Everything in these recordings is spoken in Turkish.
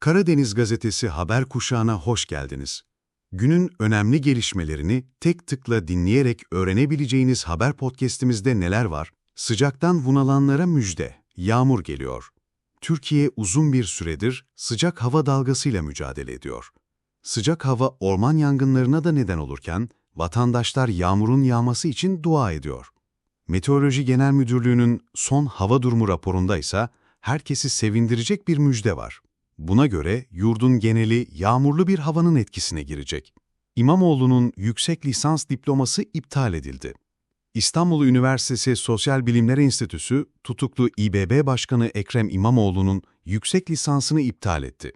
Karadeniz Gazetesi haber kuşağına hoş geldiniz. Günün önemli gelişmelerini tek tıkla dinleyerek öğrenebileceğiniz haber podcast'imizde neler var? Sıcaktan bunalanlara müjde, yağmur geliyor. Türkiye uzun bir süredir sıcak hava dalgasıyla mücadele ediyor. Sıcak hava orman yangınlarına da neden olurken, vatandaşlar yağmurun yağması için dua ediyor. Meteoroloji Genel Müdürlüğü'nün son hava durumu raporunda ise herkesi sevindirecek bir müjde var. Buna göre yurdun geneli yağmurlu bir havanın etkisine girecek. İmamoğlu'nun yüksek lisans diploması iptal edildi. İstanbul Üniversitesi Sosyal Bilimler Enstitüsü tutuklu İBB Başkanı Ekrem İmamoğlu'nun yüksek lisansını iptal etti.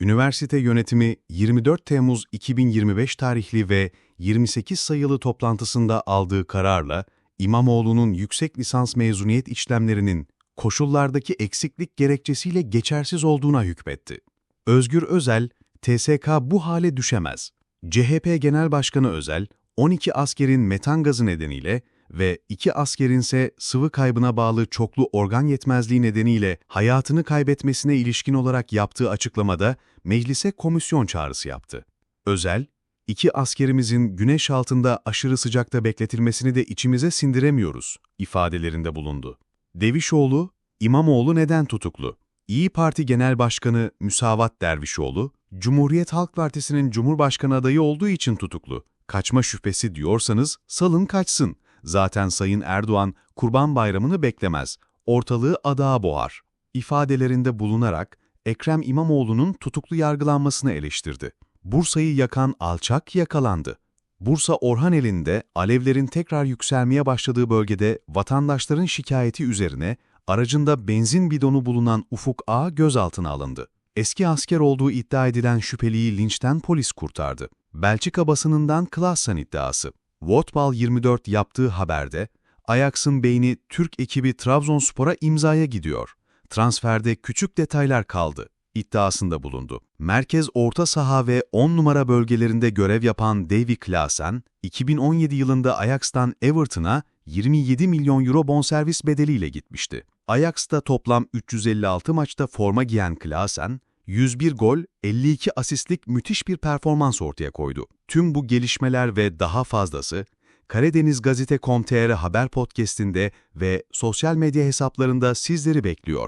Üniversite yönetimi 24 Temmuz 2025 tarihli ve 28 sayılı toplantısında aldığı kararla İmamoğlu'nun yüksek lisans mezuniyet işlemlerinin koşullardaki eksiklik gerekçesiyle geçersiz olduğuna hükmetti. Özgür Özel, TSK bu hale düşemez. CHP Genel Başkanı Özel, 12 askerin metan gazı nedeniyle ve 2 askerin ise sıvı kaybına bağlı çoklu organ yetmezliği nedeniyle hayatını kaybetmesine ilişkin olarak yaptığı açıklamada meclise komisyon çağrısı yaptı. Özel, iki askerimizin güneş altında aşırı sıcakta bekletilmesini de içimize sindiremiyoruz ifadelerinde bulundu. Devişoğlu, İmamoğlu neden tutuklu? İyi Parti Genel Başkanı Müsavat Dervişoğlu, Cumhuriyet Halk Partisi'nin Cumhurbaşkanı adayı olduğu için tutuklu. Kaçma şüphesi diyorsanız salın kaçsın. Zaten Sayın Erdoğan Kurban Bayramı'nı beklemez. Ortalığı adağa boğar. İfadelerinde bulunarak Ekrem İmamoğlu'nun tutuklu yargılanmasını eleştirdi. Bursa'yı yakan alçak yakalandı. Bursa Orhaneli'nde alevlerin tekrar yükselmeye başladığı bölgede vatandaşların şikayeti üzerine aracında benzin bidonu bulunan Ufuk A gözaltına alındı. Eski asker olduğu iddia edilen şüpheliyi linçten polis kurtardı. Belçika basınından Klassen iddiası. Votbal 24 yaptığı haberde, Ajax'ın beyni Türk ekibi Trabzonspor'a imzaya gidiyor. Transferde küçük detaylar kaldı iddiasında bulundu. Merkez orta saha ve 10 numara bölgelerinde görev yapan Davy Klaassen, 2017 yılında Ajax'tan Everton'a 27 milyon euro bonservis bedeliyle gitmişti. Ajax'ta toplam 356 maçta forma giyen Klaassen, 101 gol, 52 asistlik müthiş bir performans ortaya koydu. Tüm bu gelişmeler ve daha fazlası, Karadeniz Gazete.com.tr haber podcastinde ve sosyal medya hesaplarında sizleri bekliyor.